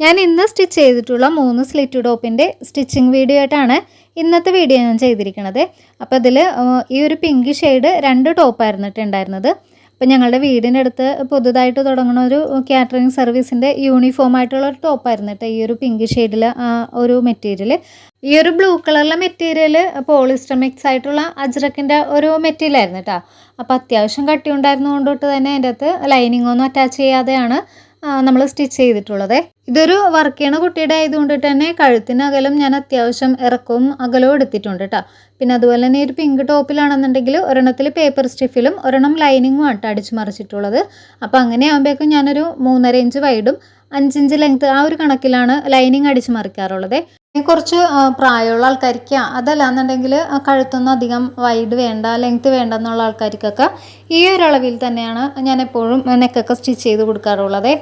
ഞാൻ ഇന്ന് സ്റ്റിച്ച് ചെയ്തിട്ടുള്ള മൂന്ന് സ്ലിറ്റ് ടോപ്പിന്റെ സ്റ്റിച്ചിങ് വീഡിയോ ആയിട്ടാണ് ഇന്നത്തെ വീഡിയോ ഞാൻ ചെയ്തിരിക്കുന്നത് അപ്പോൾ അതിൽ ഈ ഒരു പിങ്ക് ഷെയ്ഡ് രണ്ട് ടോപ്പായിരുന്നു ഉണ്ടായിരുന്നത്. അപ്പോൾ ഞങ്ങളുടെ വീടിന്റെ അടുത്ത് പുതുതായിട്ട് തുടങ്ങുന്ന ഒരു കാറ്ററിംഗ് സർവീസിന്റെ യൂണിഫോം ആയിട്ടുള്ള ഒരു ടോപ്പായിരുന്നു കേട്ടോ ഈ ഒരു പിങ്ക് ഷെയ്ഡിൽ ഒരു മെറ്റീരിയൽ. ഈ ഒരു ബ്ലൂ കളറിലെ മെറ്റീരിയൽ പോളിസ്റ്റർ മിക്സ് ആയിട്ടുള്ള അജ്രക്കിന്റെ ഒരു മെറ്റീരിയൽ ആയിരുന്നു കേട്ടോ. അപ്പോൾ അത്യാവശ്യം കട്ടി ഉണ്ടായിരുന്നതുകൊണ്ടിട്ട് തന്നെ അതിന്റെ അകത്ത് ലൈനിങ് ഒന്നും അറ്റാച്ച് ചെയ്യാതെയാണ് നമ്മൾ സ്റ്റിച്ച് ചെയ്തിട്ടുള്ളത്. ഇതൊരു വർക്ക് ചെയ്യണ കുട്ടിയുടെ ആയതുകൊണ്ട് തന്നെ കഴുത്തിന് അകലം ഞാൻ അത്യാവശ്യം ഇറക്കവും അകലവും എടുത്തിട്ടുണ്ട് കേട്ടോ പിന്നെ അതുപോലെ തന്നെ ഒരു പിങ്ക് ടോപ്പിലാണെന്നുണ്ടെങ്കിൽ ഒരെണ്ണത്തിൽ പേപ്പർ സ്റ്റിഫിലും ഒരെണ്ണം ലൈനിങ്ങും ആട്ടോ അടിച്ചു മറിച്ചിട്ടുള്ളത്. അപ്പോൾ അങ്ങനെ ആകുമ്പോഴേക്കും ഞാനൊരു മൂന്നര ഇഞ്ച് വൈഡും അഞ്ചിഞ്ച് ലെങ്ത് ആ ഒരു കണക്കിലാണ് ലൈനിങ് അടിച്ച് മറിക്കാറുള്ളത്. കുറച്ച് പ്രായമുള്ള ആൾക്കാർക്ക് അതല്ല എന്നുണ്ടെങ്കിൽ കഴുത്തൊന്നും അധികം വൈഡ് വേണ്ട ലെങ്ത് വേണ്ട എന്നുള്ള ആൾക്കാർക്കൊക്കെ ഈ ഒരു അളവിൽ തന്നെയാണ് ഞാൻ എപ്പോഴും നെക്കൊക്കെ സ്റ്റിച്ച് ചെയ്ത് കൊടുക്കാറുള്ളത്.